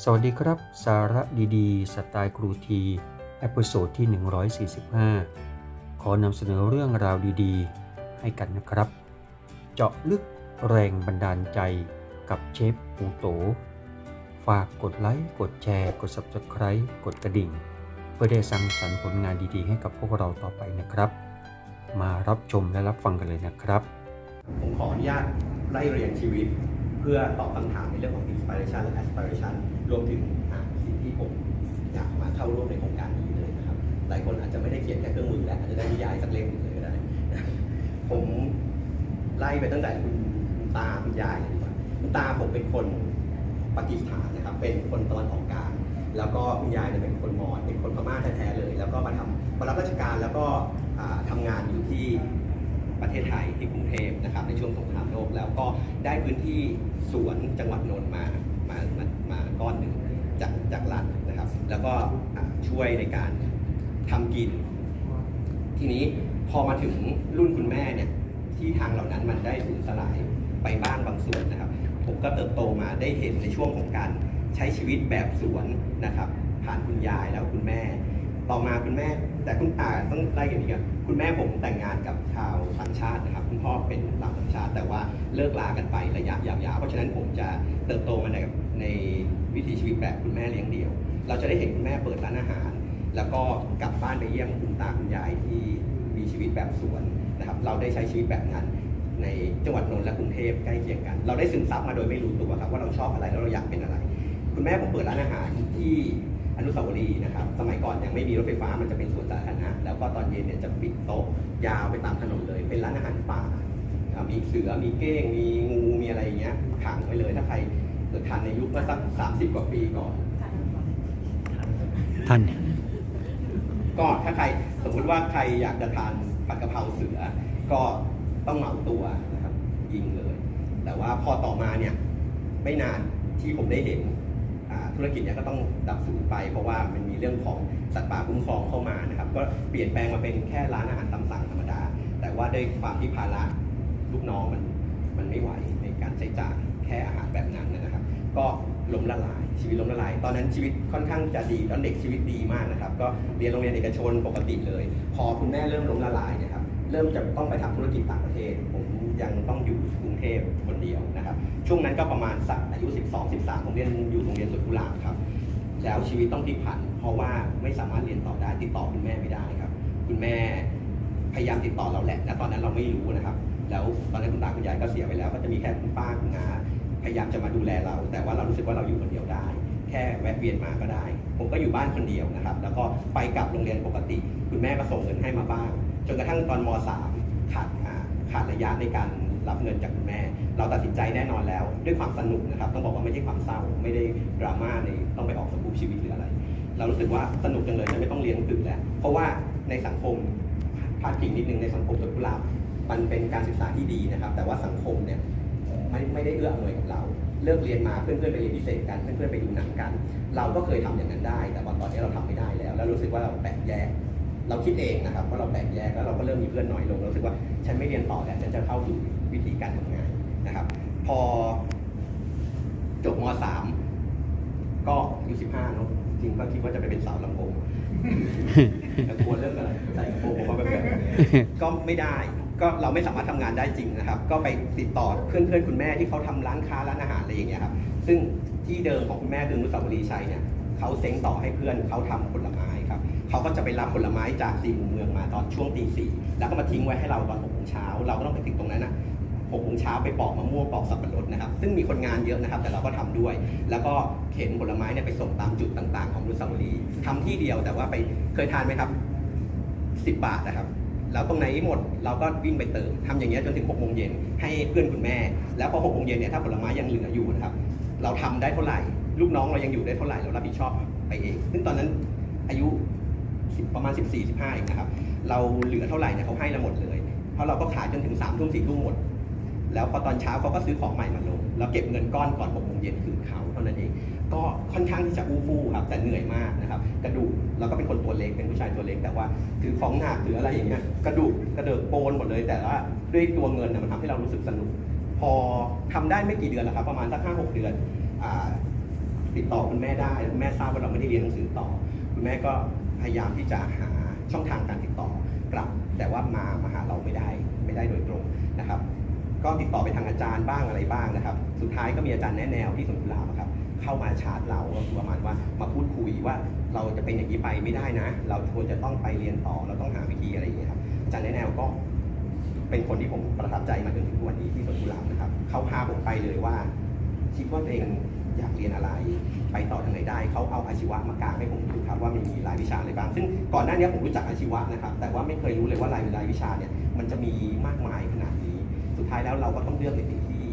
สวัสดีครับ สาระดีๆ สไตล์ครูทีเอพิโซดที่ 145 ขอนำเสนอเรื่องราวดีๆ ให้กันนะครับ เจาะลึกแรงบันดาลใจกับเชฟปูโต ฝากกดไลค์ กดแชร์ กด Subscribe กดกระดิ่ง เพื่อได้สร้างสรรค์ผลงานดีๆ ให้กับพวกเราต่อไปนะครับ มารับชมและรับฟังกันเลยนะครับ ผมขออนุญาตไล่เรียงชีวิต เพื่อตอบคำถามในเรื่องของ inspiration และ aspiration รวมถึงสิ่งที่ผมอยากมาเข้าร่วมในโครงการนี้เลยนะครับ หลายคนอาจจะไม่ได้เขียนแค่เครื่องมือแล้วอาจจะได้นิยายสักเล่มหนึ่งเลยก็ได้ ผมไล่ไปตั้งแต่คุณตาคุณยายเลยดีกว่าคุณตาผมเป็นคนปากีสถานนะครับ เป็นคนตะวันออกกลางแล้วก็คุณยายเนี่ยเป็นคนมอญเป็นคนพม่าแท้ๆเลย แล้วก็มาทำมารับราชการแล้วก็อ่าทำงานอยู่ที่ประเทศไทยที่กรุงเทพนะครับในช่วงสงครามโลกแล้วก็ได้พื้นที่สวนจังหวัดนนท์มามามา ก้อนหนึ่งจากจากรัฐนะครับ แล้วก็ช่วยในการทำกิน ทีนี้พอมาถึงรุ่นคุณแม่เนี่ยที่ทางเหล่านั้นมันได้สูญสลายไปบ้างบางส่วนนะครับ ผมก็เติบโตมาได้เห็นในช่วงของการใช้ชีวิตแบบสวนนะครับ ผ่านคุณยายแล้วคุณแม่ ต่อมาคุณแม่ แต่คุณอาต้องไล่กันอีกครับคุณแม่ผมแต่งงานกับชาวต่างชาตินะครับ คุณพ่อเป็นชาวต่างชาติ แต่ว่าเลิกลากันไประยะยาวๆเพราะฉะนั้นผมจะเติบโตมาใน ในวิถีชีวิตแบบคุณแม่เลี้ยงเดี่ยว เราจะได้เห็นคุณแม่เปิดร้านอาหาร แล้วก็กลับบ้านไปเยี่ยมคุณตาคุณยายที่มีชีวิตแบบสวนนะครับ เราได้ใช้ชีวิตแบบนั้น ในจังหวัดนนท์และกรุงเทพใกล้เคียงกัน เราได้ซึมซับมาโดยไม่รู้ตัวครับว่าเราชอบอะไรแล้วเราอยากเป็นอะไร คุณแม่ผมเปิดร้านอาหารที่อนุสาวรีย์นะครับ สมัยก่อนยังไม่มีรถไฟฟ้ามันจะเป็นสวนสาธารณะ แล้วก็ตอนเย็นเนี่ยจะปิดโต๊ะยาวไปตามถนนเลย เป็นร้านอาหารป่าอ่ามีเสือ มีเก้ง มีงู มีอะไรอย่างเงี้ย ขังไว้เลย ถ้าใคร เกิดทันในยุคเมื่อสักสามสิบกว่าปีก่อนท่านก็ถ้าใครสมมติว่าใครอยากจะทานผัดกะเพราเสือ ก็ต้องเหมาตัวนะครับยิงเลย แต่ว่าพอต่อมาเนี่ยไม่นานที่ผมได้เห็นอ่าธุรกิจเนี่ยก็ต้องดับสูญไป เพราะว่ามันมีเรื่องของสัตว์ป่าคุ้มครองเข้ามานะครับ ก็เปลี่ยนแปลงมาเป็นแค่ร้านอาหารตามสั่งธรรมดา แต่ว่าด้วยความที่ภาระลูกน้องมันมันไม่ไหวในการใช้จ่ายแค่อาหารแบบนั้นนะครับ ก็ล้มละลายชีวิตล้มละลาย ตอนนั้นชีวิตค่อนข้างจะดีตอนเด็กชีวิตดีมากนะครับ ก็เรียนโรงเรียนเอกชนปกติเลย พอคุณแม่เริ่มล้มละลายเนะครับเริ่มจะต้องไปทำธุรกิจต่างประเทศ ผมยังต้องอยู่กรุงเทพคนเดียวนะครับ ช่วงนั้นก็ประมาณสักอายุ 12 13ผมเรียนอยู่โรงเรียนสวนกุหลาบครับแล้วชีวิตต้องพลิกผัน เพราะว่าไม่สามารถเรียนต่อได้ติดต่อคุณแม่ไม่ได้ครับ คุณแม่พยายามติดต่อเราแหละนะตอนนั้นเราไม่รู้นะครับ แล้วตอนนั้นคุณตาคุณยายก็เสียไปแล้ว ก็จะมีแค่คุณป้าคุณน้า พยายามจะมาดูแลเรา แต่ว่าเรารู้สึกว่าเราอยู่คนเดียวได้ แค่แวะเวียนมาก็ได้ ผมก็อยู่บ้านคนเดียวนะครับ แล้วก็ไปกลับโรงเรียนปกติ คุณแม่ก็ส่งเงินให้มาบ้าง จนกระทั่งตอนม .3 ขาดขาดระยะในการรับเงินจากคุณแม่ เราตัดสินใจแน่นอนแล้ว ด้วยความสนุกนะครับ ต้องบอกว่าไม่ใช่ความเศร้า ไม่ได้ดราม่าในต้องไปออกสกูปชีวิตหรืออะไร เรารู้สึกว่าสนุกจังเลยจะไม่ต้องเรียนหนังสือแล้ว เพราะว่าในสังคมพาดพิงนิดนึงในสังคมสวนกุหลาบมันเป็นการศึกษาที่ดีนะครับ แต่ว่าสังคมเนี่ย ไม่ไม่ได้เอื้ออำนวยกับเรา เลิกเรียนมาเพื่อนๆไปเรียนพิเศษกัน เพื่อนๆไปดูหนังกัน เราก็เคยทำอย่างนั้นได้ แต่ว่าตอนนี้เราทำไม่ได้แล้ว แล้วรู้สึกว่าเราแปลกแยก เราคิดเองนะครับว่าเราแปลกแยกแล้วเราก็เริ่มมีเพื่อนน้อยลงเรารู้สึกว่าฉันไม่เรียนต่อแล้วฉันจะเข้าสู่วิธีการทำงานนะครับ พอจบม .3 ก็อายุ15เนาะจริงก็คิดว่าจะไปเป็นสาวลำโพงแต่กลัวเรื่องอะไรใส่ลำโพงผมก็แบบก็ไม่ได้ ก็เราไม่สามารถทำงานได้จริงนะครับ ก็ไปติดต่อเพื่อนเพื่อนๆคุณแม่ที่เขาทำร้านค้าร้านอาหารอะไรอย่างเงี้ยครับซึ่งที่เดิมของคุณแม่คือนุสาวรีชัยเนี่ยเขาเซ้งต่อให้เพื่อนเขาทำผลไม้ครับเขาก็จะไปรับผลไม้จากสี่มุมเมืองมาตอนช่วงตีสี่แล้วก็มาทิ้งไว้ให้เราตอนหกโมงเช้าเราก็ต้องไปถึงตรงนั้นอะหกโมงเช้าไปปอกมะม่วงปอกสับปะรดนะครับ ซึ่งมีคนงานเยอะนะครับ แต่เราก็ทำด้วย แล้วก็เข็นผลไม้เนี่ยไปส่งตามจุดต่างๆ ของนุสาวรีย์ทำที่เดียวแต่ว่าไปเคยทานไหมครับ10บาทนะครับ แล้วตรงไหนหมดเราก็วิ่งไปเติมทำอย่างเงี้ยจนถึง6โมงเย็นให้เพื่อนคุณแม่ แล้วพอ6โมงเย็นเนี่ยถ้าผลไม้ยังเหลืออยู่นะครับเราทำได้เท่าไหร่ ลูกน้องเรายังอยู่ได้เท่าไหร่เรารับผิดชอบไปเอง ซึ่งตอนนั้นอายุประมาณ 14 15เองนะครับเราเหลือเท่าไหร่เนี่ยเขาให้เราหมดเลย เพราะเราก็ขายจนถึง3ทุ่ม4ทุ่มหมด แล้วพอตอนเช้าเขาก็ซื้อของใหม่มาลงเราเก็บเงินก้อนก่อน6โมงเย็นคืนเขาเท่านั้นเอง ก็ค่อนข้างที่จะอู้ฟู่ครับแต่เหนื่อยมากนะครับ กระดูกเราก็เป็นคนตัวเล็กเป็นผู้ชายตัวเล็ก แต่ว่าถือของหนักถืออะไรอย่างเงี้ยกระดูกกระเดิกโปนหมดเลย แต่ว่าด้วยตัวเงินนะมันทำให้เรารู้สึกสนุก พอทำได้ไม่กี่เดือนหรอกครับ ประมาณสักห้าหกเดือนอติดต่อคุณแม่ได้คุณแม่ทราบว่าเราไม่ได้เรียนหนังสือต่อ คุณแม่ก็พยายามที่จะหาช่องทางการติดต่อกลับ แต่ว่ามามาหาเราไม่ได้ไม่ได้โดยตรงนะครับ ก็ติดต่อไปทางอาจารย์บ้างอะไรบ้างนะครับ สุดท้ายก็มีอาจารย์แนะแนวที่สวนกุหลาบครับเข้ามาชาร์จเราก็คือประมาณว่ามาพูดคุยว่าเราจะเป็นอย่างนี้ไปไม่ได้นะ เราควรจะต้องไปเรียนต่อเราต้องหาวิธีอะไรอย่างเงี้ยครับอาจารย์แนะแนวก็เป็นคนที่ผมประทับใจมาจนถึงวันนี้ที่สวนกุหลาบนะครับเขาพาผมไปเลยว่า คิดว่าตัวเองอยากเรียนอะไร ไปต่อทางไหนได้เขาเอาอาชีวะมากางให้ผมดูครับว่ามีรายวิชาอะไรบ้าง ซึ่งก่อนหน้านี้ผมรู้จักอาชีวะนะครับ แต่ว่าไม่เคยรู้เลยว่ารายรายวิชาเนี่ยมันจะมีมากมายขนาดนี้ สุดท้ายแล้วเราก็ต้องเลือกในสิ่งที่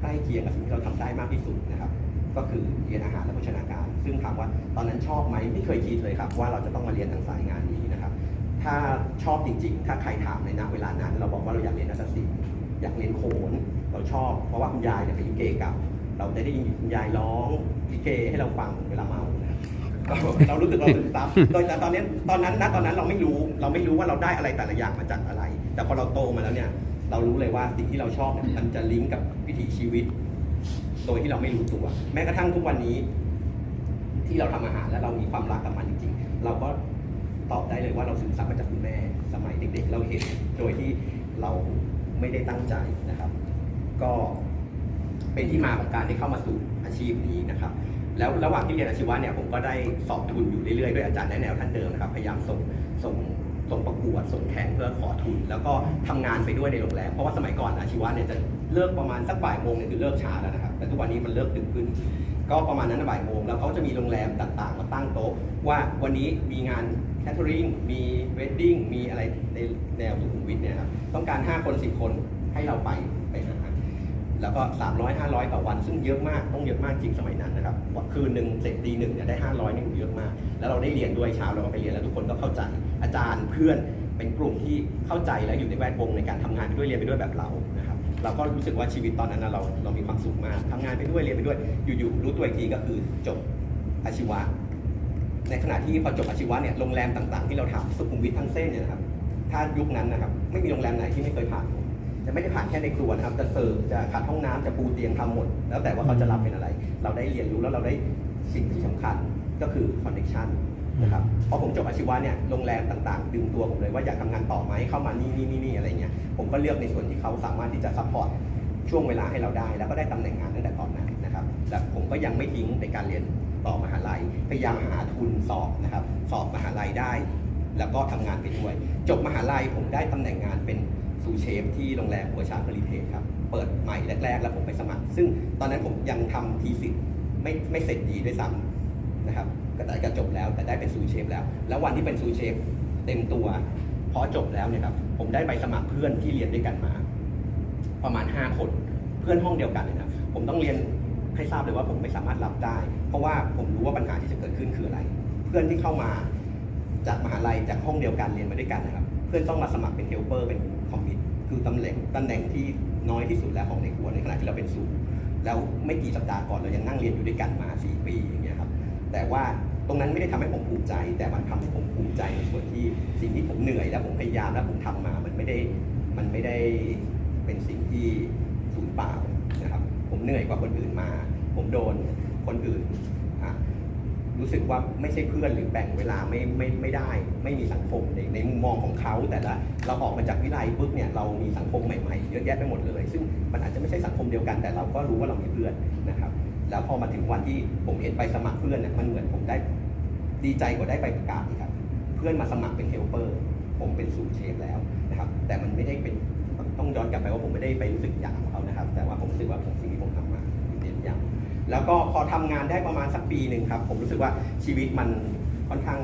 ใกล้เคียงกับสิ่งที่เราทำได้มากที่สุดนะครับก็คือเรียนอาหารและโภชนาการ ซึ่งถามว่าตอนนั้นชอบไหมไม่เคยคิดเลยครับว่าเราจะต้องมาเรียนทางสายงานนี้นะครับ ถ้าชอบจริง ๆ ถ้าใครถามในณเวลานั้น เราบอกว่าเราอยากเรียนนักศิลป์อยากเรียนโขนเราชอบเพราะว่าคุณยายเนี่ยเป็นลิเกเก่าเราจะได้ยินคุณยายร้องลิเกให้เราฟังเวลาเมานะเรารู้สึกเราซึมซับโดยแต่ตอนนี้ตอนนั้นณตอนนั้นเราไม่รู้เราไม่รู้ว่าเราได้อะไรแต่ละอย่างมาจากอะไร แต่พอเราโตมาแล้วเนี่ย เรารู้เลยว่าสิ่งที่เราชอบเนี่ยมันจะลิงก์กับวิถีชีวิต โดยที่เราไม่รู้ตัว แม้กระทั่งทุกวันนี้ ที่เราทำอาหารแล้วเรามีความรักกับมันจริงๆ เราก็ตอบได้เลยว่าเราซึมซับมาจากคุณแม่ สมัยเด็ก ๆ เราเห็นโดยที่เราไม่ได้ตั้งใจนะครับ ก็เป็นที่มาของการได้เข้ามาสู่อาชีพนี้นะครับ แล้วระหว่างที่เรียนอาชีวะเนี่ยผมก็ได้สอบทุนอยู่เรื่อยๆด้วยอาจารย์แนะแนวท่านเดิมนะครับ พยายามส่งส่ง ส่งประกวดส่งแข่งเพื่อขอทุน แล้วก็ทำงานไปด้วยในโรงแรมเพราะว่าสมัยก่อนอาชีวะเนี่ยจะเลิกประมาณสักบ่ายโมงเนี่ยคือเลิกช้าแล้วนะครับแต่ทุกวันนี้มันเลิกดึกขึ้น ก็ประมาณนั้นนะบ่ายโมงแล้วเขาจะมีโรงแรมต่างๆ มาตั้งโต๊ะ ว่าวันนี้มีงานแคทเทอริงมีเวดดิ้งมีอะไรในแนวสุขุมวิทเนี่ยครับต้องการ 5 คน 10 คนให้เราไปไปหาแล้วก็ 300 500ต่อวัน ซึ่งเยอะมากต้องเยอะมากจริงสมัยนั้นนะครับคืนหนึ่งเสร็จตีหนึ่งเนี่ยได้ 500นี่เยอะมาก แล้วเราได้เรียนด้วยเช้าเราก็ไปเรียนแล้วทุกคนก็เข้าใจ อาจารย์เพื่อนเป็นกลุ่มที่เข้าใจและอยู่ในแวดวงในการทำงานไปด้วยเรียนไปด้วยแบบเรานะครับเราก็รู้สึกว่าชีวิตตอนนั้นเราเรามีความสุขมากทำงานไปด้วยเรียนไปด้วยอยู่ๆรู้ตัวอีกทีก็คือจบอาชีวะ ในขณะที่พอจบอาชีวะเนี่ยโรงแรมต่างๆ ที่เราทำสุขุมวิททั้งเส้นเนี่ยนะครับถ้ายุคนั้นนะครับไม่มีโรงแรมไหนที่ไม่เคยผ่าน จะไม่ได้ผ่านแค่ในครัวนะครับ จะเสิร์ฟจะขัดห้องน้ำจะปูเตียงทำหมด แล้วแต่ว่าเขาจะรับเป็นอะไร เราได้เรียนรู้แล้วเราได้สิ่งที่สำคัญก็คือคอนเนคชั่น นะครับพอผมจบอาชีวะเนี่ยโรงแรมต่างๆ ดึงตัวผมเลยว่าอยากทำงานต่อไหมเข้ามานี่นี่นี่นี่อะไรเงี้ยผมก็เลือกในส่วนที่เขาสามารถที่จะซัพพอร์ตช่วงเวลาให้เราได้ แล้วก็ได้ตำแหน่งงานตั้งแต่ตอนนั้นนะครับและผมก็ยังไม่ทิ้งในการเรียนต่อมหาลัยพยายามหาทุนสอบนะครับสอบมหาลัยได้ แล้วก็ทำงานไปด้วย จบมหาลัยผมได้ตำแหน่งงานเป็นซูเชฟที่โรงแรมหัวช้างผลิเทศครับเปิดใหม่แรก ๆ แล้วผมไปสมัคร ซึ่งตอนนั้นผมยังทำทีสิทธ์ไม่ไม่เสร็จดีด้วยซ้ำ นะครับก็แต่ก็จบแล้วแต่ได้เป็นซูเชฟแล้ว แล้ววันที่เป็นซูเชฟเต็มตัวพอจบแล้วเนี่ยครับผมได้ไปสมัครเพื่อนที่เรียนด้วยกันมา ประมาณ 5 คนเพื่อนห้องเดียวกันเลยนะผมต้องเรียนให้ทราบเลยว่าผมไม่สามารถรับได้ เพราะว่าผมรู้ว่าปัญหาที่จะเกิดขึ้นคืออะไร เพื่อนที่เข้ามาจากมหาลัยจากห้องเดียวกันเรียนมาด้วยกันนะครับ เพื่อนต้องมาสมัครเป็นเฮลเปอร์เป็นคอมมิตคือตำแหน่งตำแหน่งที่น้อยที่สุดแล้วของในครัวในขณะที่เราเป็นสูงแล้วไม่กี่สัปดาห์ก่อนเรายังนั่งเรียนอยู่ด้วยกันมา 4 ปี แต่ว่าตรงนั้นไม่ได้ทำให้ผมภูมิใจ แต่มันทำให้ผมภูมิใจในส่วนที่สิ่งที่ผมเหนื่อยและผมพยายามและผมทำมา มันไม่ได้มันไม่ได้เป็นสิ่งที่สูญเปล่านะครับ ผมเหนื่อยกว่าคนอื่นมา ผมโดนคนอื่นรู้สึกว่าไม่ใช่เพื่อนหรือแบ่งเวลาไม่ไม่ไม่ได้ ไม่มีสังคมในในมุมมองของเขา แต่ละเราออกมาจากวิไลปุ๊บเนี่ยเรามีสังคมใหม่ๆเยอะแยะไปหมดเลย ซึ่งมันอาจจะไม่ใช่สังคมเดียวกัน แต่เราก็รู้ว่าเรามีเพื่อนนะครับ แล้วพอมาถึงวันที่ผมเห็นไปสมัครเพื่อนเนี่ยมันเหมือนผมได้ดีใจกว่าได้ไปประกาศอีกครับ เพื่อนมาสมัครเป็นเฮลเปอร์ผมเป็นสูตรเชฟแล้วนะครับ แต่มันไม่ได้เป็นต้องย้อนกลับไปว่าผมไม่ได้ไปรู้สึกอยากเขานะครับ แต่ว่าผมรู้สึกว่าผมสิ่งที่ผมทำมาเน้นย้ำแล้วก็พอทำงานได้ประมาณสักปีหนึ่งครับ ผมรู้สึกว่าชีวิตมันค่อนข้าง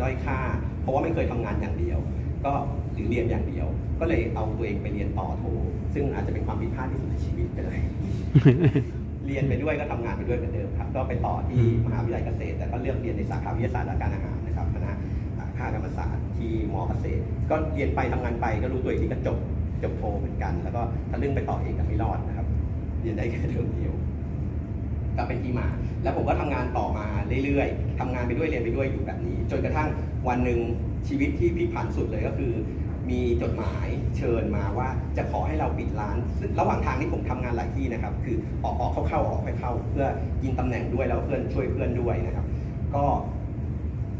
ด้อยค่า เพราะว่าไม่เคยทำงานอย่างเดียว ก็หรือเรียนอย่างเดียว ก็เลยเอาตัวเองไปเรียนต่อโท ซึ่งอาจจะเป็นความผิดพลาดที่สุดในชีวิตไปเลย เรียนไปด้วยก็ทำงานไปด้วยเหมือนเดิมครับก็ไปต่อที่มหาวิทยาลัยเกษตร แต่ก็เลือกเรียนในสาขาวิทยาศาสตร์และการอาหารนะครับคณะอ่าค่ากรรมศาสตร์ที่มอเกษตร ก็เรียนไปทำงานไปก็รู้ตัวอีกทีก็จบจบโทเหมือนกัน แล้วก็ทะลึ่งไปต่อเอกแต่ไม่รอดนะครับ เรียนได้แค่เทอมเดียวก็เป็นที่มา แล้วผมก็ทำงานต่อมาเรื่อยๆทำงานไปด้วยเรียนไปด้วยอยู่แบบนี้ จนกระทั่งวันหนึ่งชีวิตที่พลิกผันสุดเลยก็คือพ มีจดหมายเชิญมาว่าจะขอให้เราปิดร้าน ซึ่งระหว่างทางที่ผมทำงานหลายที่นะครับ คือออกออกเข้าเข้าออกเข้าเข้า เพื่อกินตำแหน่งด้วยแล้วเพื่อนช่วยเพื่อนด้วยนะครับ ก็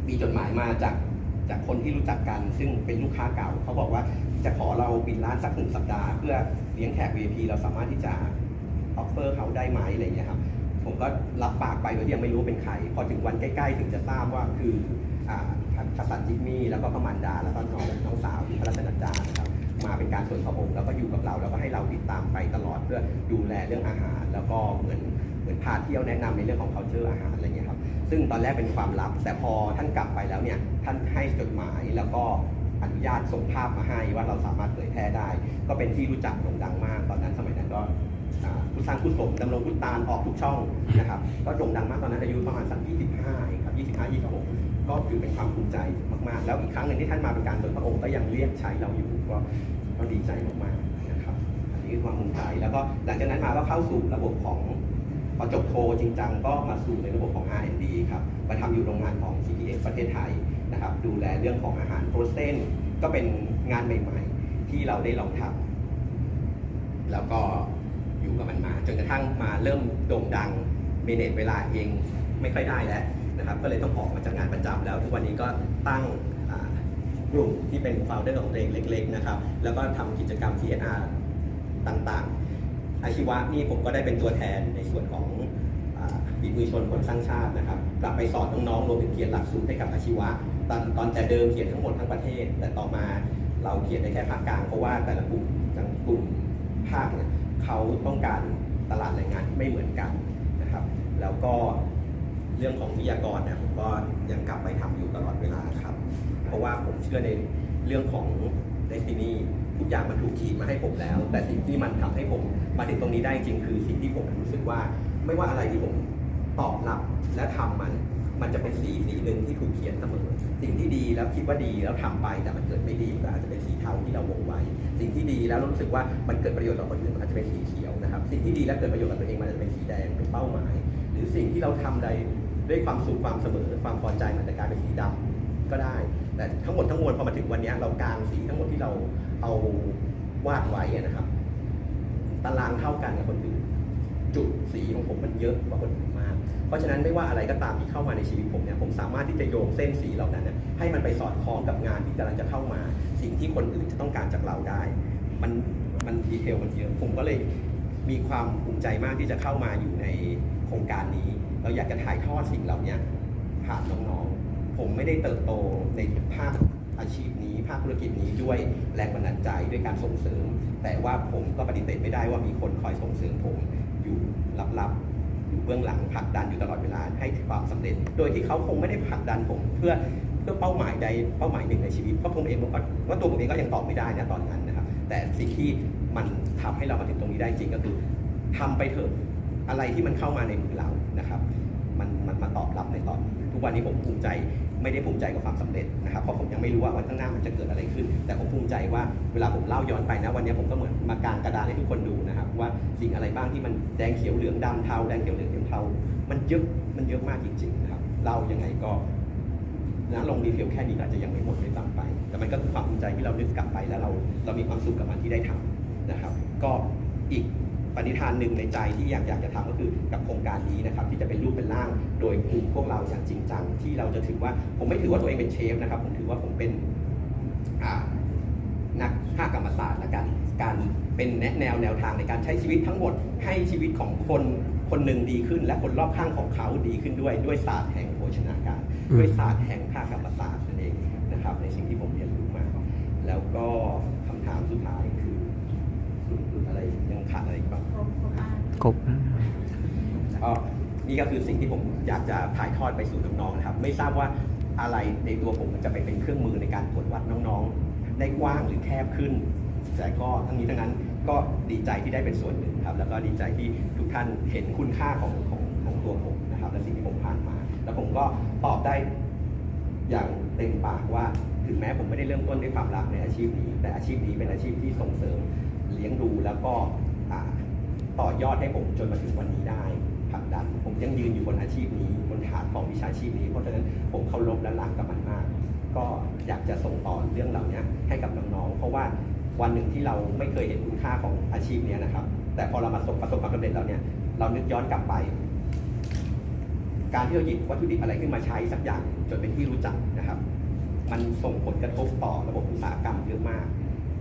มีจดหมายมาจากจากคนที่รู้จักกัน ซึ่งเป็นลูกค้าเก่า เขาบอกว่าจะขอเราปิดร้านสักหนึ่งสัปดาห์เพื่อเลี้ยงแขก VIP เราสามารถที่จะออฟเฟอร์เขาได้ไหมอะไรอย่างเงี้ยครับผมก็รับปากไปโดยที่ยังไม่รู้เป็นใคร พอถึงวันใกล้ ๆ ถึงจะทราบว่าคือ อ่าพระสันจิมมี่แล้วก็พระมันดาแล้วก็น้องน้องสาวที่พระราชนัดดานะครับมาเป็นการส่วนพระองค์แล้วก็อยู่กับเราแล้วก็ให้เราติดตามไปตลอดเพื่อดูแลเรื่องอาหาร แล้วก็เหมือนเหมือนพาเที่ยวแนะนำในเรื่องของ culture อาหารอะไรเงี้ยครับซึ่งตอนแรกเป็นความลับ แต่พอท่านกลับไปแล้วเนี่ยท่านให้จดหมายแล้วก็อนุญาตส่งภาพมาให้ว่าเราสามารถเผยแพร่ได้ ก็เป็นที่รู้จักโด่งดังมากตอนนั้นสมัยนั้นก็ผู้สร้างผู้สมดำรงพุตานออกทุกช่องนะครับก็โด่งดังมากตอนนั้นอายุประมาณสัก25เองครับ25 26 ก็ถือเป็นความภูมิใจมาก ๆ แล้วอีกครั้งหนึ่งที่ท่านมาเป็นการส่วนพระองค์ก็ยังเรียกใช้เราอยู่ก็ก็ดีใจมากๆนะครับอันนี้คือความภูมิใจแล้วก็หลังจากนั้นมาก็เข้าสู่ระบบของพอจบโทจริงจังก็มาสู่ในระบบของ R&D ครับมาทำอยู่โรงงานของ CPX ประเทศไทยนะครับ ดูแลเรื่องของอาหารโปรเซนก็เป็นงานใหม่ๆ ที่เราได้ลองทำแล้วก็อยู่กับมันมา จนกระทั่งมาเริ่มโด่งดังเมเนจเวลาเองไม่ค่อยได้แล้ว นะครับก็เลยต้องออกมาจากงานประจำแล้ว ทุกวันนี้ก็ตั้งกลุ่มที่เป็นโฟลเดอร์ของตัวเองเล็กๆนะครับแล้วก็ทำกิจกรรม CSR ต่างๆ อาชีวะนี่ผมก็ได้เป็นตัวแทนในส่วนของอาฝีมือชนคนสร้างชาตินะครับกลับไปสอนน้องๆรวมถึงเขียนหลักสูตรให้กับอาชีวะ ตอนตอนแต่เดิมเขียนทั้งหมดทั้งประเทศ แต่ต่อมาเราเขียนได้แค่ภาคกลางเพราะว่าแต่ละกลุ่มจังกลุ่มภาคเนี่ยเขาต้องการตลาดแรงงานที่ไม่เหมือนกันนะครับ แล้วก็ เรื่องของวิทยากรเนี่ยผมก็ยังกลับไปทำอยู่ตลอดเวลาครับ เพราะว่าผมเชื่อในเรื่องของ destiny ทุกอย่างมันถูกขีดมาให้ผมแล้ว แต่สิ่งที่มันทำให้ผมมาถึงตรงนี้ได้จริงคือสิ่งที่ผมรู้สึกว่า ไม่ว่าอะไรที่ผมตอบรับและทำมันมันจะเป็นสีสีหนึ่งที่ถูกเขียนเสมอ สิ่งที่ดีแล้วคิดว่าดีแล้วทำไปแต่มันเกิดไม่ดีก็อาจจะเป็นสีเทาที่เราวงไว้ สิ่งที่ดีแล้วรู้สึกว่ามันเกิดประโยชน์ต่อคนอื่นมันอาจจะเป็นสีเขียวนะครับ สิ่งที่ดีและเกิดประโยชน์กับตัวเองมันอาจจะเป็นสีแดงเป็นเป้าหมาย หรือสิ่งที่เราทำใด ด้วยความสุขความเสมอความพอใจมันจะกลายเป็นสีดำก็ได้ แต่ทั้งหมดทั้งมวลพอมาถึงวันนี้เรากางสีทั้งหมดที่เราเอาวาดไว้นะครับ ตารางเท่ากันกับคนอื่นจุดสีของผมมันเยอะกว่าคนอื่นมาก เพราะฉะนั้นไม่ว่าอะไรก็ตามที่เข้ามาในชีวิตผมเนี่ยผมสามารถที่จะโยงเส้นสีเหล่านั้นนะให้มันไปสอดคล้องกับงานที่กำลังจะเข้ามา สิ่งที่คนอื่นจะต้องการจากเราได้ มันมันดีเทลมันเยอะผมก็เลยมีความภูมิใจมากที่จะเข้ามาอยู่ในโครงการนี้ เราอยากจะถ่ายทอดสิ่งเหล่านี้ผ่านน้องๆ ผมไม่ได้เติบโตในภาคอาชีพนี้ภาคธุรกิจนี้ด้วยแรงบันดาลใจด้วยการส่งเสริม แต่ว่าผมก็ปฏิเสธไม่ได้ว่ามีคนคอยส่งเสริมผมอยู่ลับๆ อยู่เบื้องหลังผลักดันอยู่ตลอดเวลาให้ถึงความสำเร็จ โดยที่เขาคงไม่ได้ผลักดันผมเพื่อเพื่อเป้าหมายใดเป้าหมายหนึ่งในชีวิตเพราะผมเองก็ว่าตัวผมเองก็ยังตอบไม่ได้นะตอนนั้นนะครับแต่สิ่งที่มันทำให้เรามาถึงตรงนี้ได้จริงก็คือทำไปเถอะ อะไรที่มันเข้ามาในมือเรานะครับ มันมันมาตอบรับในตอนนี้ทุกวันนี้ผมภูมิใจไม่ได้ภูมิใจกับความสำเร็จนะครับเพราะผมยังไม่รู้ว่าวันข้างหน้ามันจะเกิดอะไรขึ้น แต่ผมภูมิใจว่าเวลาผมเล่าย้อนไปนะ วันนี้ผมก็เหมือนมากางกระดานให้ทุกคนดูนะครับว่าสิ่งอะไรบ้างที่มันแดงเขียวเหลืองดำเทาแดงเขียวเหลืองเทามันเยอะมันเยอะมากจริงๆนะครับเล่ายังไงก็นะลงดีเทลแค่นี้ก็อาจจะยังไม่หมดไม่ตามไป แต่มันก็คือความภูมิใจที่เรานึกกลับไปแล้วเราเรามีความสุขกับมันที่ได้ทำนะครับ ก็อีก ปณิธานหนึ่งในใจที่อยากอยากจะทำก็คือกับโครงการนี้นะครับที่จะเป็นรูปเป็นร่างโดยกลุ่มพวกเราอย่างจริงจังที่เราจะถือว่าผมไม่ถือว่าตัวเองเป็นเชฟนะครับ ผมถือว่าผมเป็นอ่านักภาคกรรมศาสตร์ละกันการเป็นแนะแนวแนวทางในการใช้ชีวิตทั้งหมดให้ชีวิตของคนคนหนึ่งดีขึ้น และคนรอบข้างของเขาดีขึ้นด้วยด้วยศาสตร์แห่งโภชนาการอืมด้วยศาสตร์แห่งภาคกรรมศาสตร์นั่นเองนะครับในสิ่งที่ผมเรียนรู้มา แล้วก็คำถามสุดท้ายคืออะไรยังขาดอะไรอีกบ้าง กบนะก็นี่ก็คือสิ่งที่ผมอยากจะถ่ายทอดไปสู่น้องๆนะครับ ไม่ทราบว่าอะไรในตัวผมจะไปเป็นเครื่องมือในการตรวจวัดน้องๆ ได้กว้างหรือแคบขึ้น แต่ก็ทั้งนี้ทั้งนั้นก็ดีใจที่ได้เป็นส่วนหนึ่งครับ แล้วก็ดีใจที่ทุกท่านเห็นคุณค่าของของของตัวผมนะครับ และสิ่งที่ผมผ่านมา แล้วผมก็ตอบได้อย่างเต็มปากว่าถึงแม้ผมไม่ได้เริ่มต้นด้วยความรักในอาชีพนี้ แต่อาชีพนี้เป็นอาชีพที่ส่งเสริมเลี้ยงดูแล้วก็ ต่อยอดให้ผมจนมาถึงวันนี้ได้ผลักดันผมยังยืนอยู่บนอาชีพนี้บนฐานของวิชาชีพนี้ เพราะฉะนั้นผมเคารพและรักกับมันมาก ก็อยากจะส่งต่อเรื่องเหล่านี้ให้กับน้องๆเพราะว่าวันหนึ่งที่เราไม่เคยเห็นคุณค่าของอาชีพนี้นะครับ แต่พอเรามาประสบประสบความสำเร็จแล้วเนี่ยเรานึกย้อนกลับไป การที่เราหยิบวัตถุดิบอะไรขึ้นมาใช้สักอย่างจนเป็นที่รู้จักนะครับ มันส่งผลกระทบต่อระบบอุตสาหกรรมเยอะมาก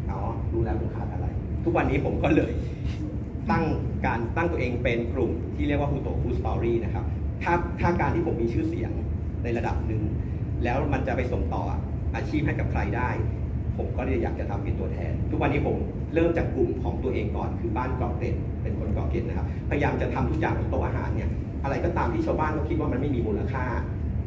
อ๋อรู้แล้วลูกค้าอะไร ทุกวันนี้ผมก็เลย ตั้งการตั้งตัวเองเป็นกลุ่มที่เรียกว่าฮูโตฟูสตอรี่นะครับ ถ้าถ้าการที่ผมมีชื่อเสียงในระดับหนึ่ง แล้วมันจะไปส่งต่ออาชีพให้กับใครได้ ผมก็เลยอยากจะทำเป็นตัวแทน ทุกวันนี้ผมเริ่มจากกลุ่มของตัวเองก่อน คือบ้านเกาะเกร็ดเป็นคนเกาะเกร็ดนะครับ พยายามจะทำทุกอย่างบนโต๊ะอาหารเนี่ย อะไรก็ตามที่ชาวบ้านเขาคิดว่ามันไม่มีมูลค่า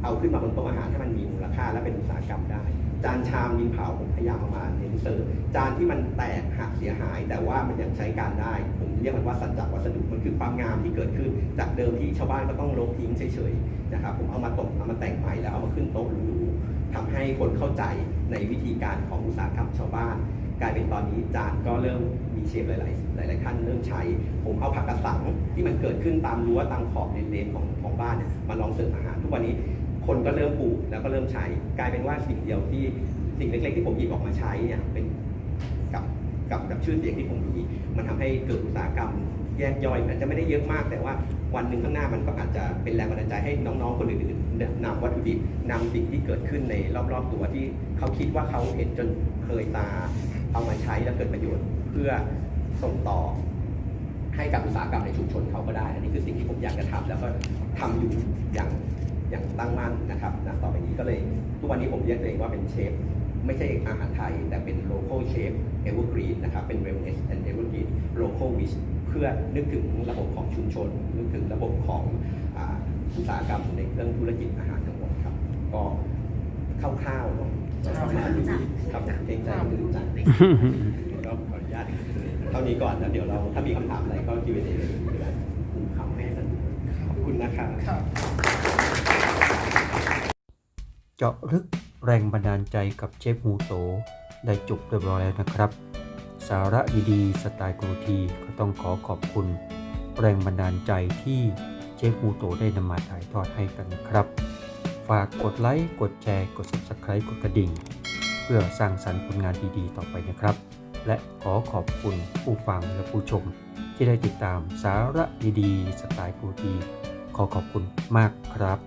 เอาขึ้นมาบนโต๊ะอาหารให้มันมีมูลค่าและเป็นอุตสาหกรรมได้จานชามดินเผาผมพยายามเอามาเน้นเสิร์ฟจานที่มันแตกหักเสียหาย แต่ว่ามันยังใช้การได้ผม เรียกมันว่าสัจจวัสดุมันคือความงามที่เกิดขึ้น จากเดิมที่ชาวบ้านก็ต้องลบทิ้งเฉยๆนะครับผมเอามาตกเอามาแต่งใหม่แล้วเอามาขึ้นโต๊ะหรูๆทำให้คนเข้าใจในวิธีการของอุตสาหกรรมชาวบ้าน กลายเป็นตอนนี้จานก็เริ่มมีเชฟหลาย ๆ หลาย ๆ ท่านเริ่มใช้ ผมเอาผักกระสังที่มันเกิดขึ้นตามรั้วตามขอบเลนๆของของบ้านเนี่ยมาลองเสิร์ฟอาหารทุกวันนี้คนก็เริ่มปลูกแล้วก็เริ่มใช้ กลายเป็นว่าสิ่งเดียวที่สิ่งเล็ก ๆ ที่ผมหยิบออกมาใช้เนี่ยเป็นกับกับกับชื่อเสียงที่ผมมี มันทำให้เกิดอุตสาหกรรมแยกย่อยอาจจะไม่ได้เยอะมาก แต่ว่าวันหนึ่งข้างหน้ามันก็อาจจะเป็นแรงบันดาลใจให้น้องๆคนอื่นๆนำวัตถุดิบนำสิ่งที่เกิดขึ้นในรอบๆตัวที่เขาคิดว่าเขาเห็นจนเคยตาเอามาใช้แล้วเกิดประโยชน์ เพื่อส่งต่อให้กับอุตสาหกรรมในชุมชนเขาก็ได้ อันนี้คือสิ่งที่ผมอยากจะทำแล้วก็ทำอยู่อย่างอย่างตั้งมั่นนะครับนะต่อไปนี้ก็เลยทุกวันนี้ผมเรียกตัวเองว่าเป็นเชฟไม่ใช่อาหารไทย แต่เป็น local chef evergreen นะครับ เป็น wellness and evergreen local wish เพื่อนึกถึงระบบของชุมชน นึกถึงระบบของอ่าอุตสาหกรรมในเรื่องธุรกิจอาหารทั้งหมดครับ ก็คร่าวๆเนาะประมาณนี้ครับเกรงใจคนอื่นจังก็ขออนุญาตเท่านี้ก่อนแล้วเดี๋ยวเราถ้ามีคำถามอะไรก็ Q&A เลยผมคำให้สนุกขอบคุณนะครับเจาะลึกแรงบันดาลใจกับเชฟฮูโต ได้จบเรียบร้อยแล้วนะครับ สาระดีๆสไตล์กรูทีก็ต้องขอขอบคุณ แรงบันดาลใจที่เชฟฮูโตได้นำมาถ่ายทอดให้กันนะครับ ฝากกดไลค์ กดแชร์ กด Subscribe กดกระดิ่ง เพื่อสร้างสรรค์ผลงานดีๆ ต่อไปนะครับ และขอขอบคุณผู้ฟังและผู้ชม ที่ได้ติดตามสาระดีๆสไตล์กรูทีขอขอบคุณมากครับ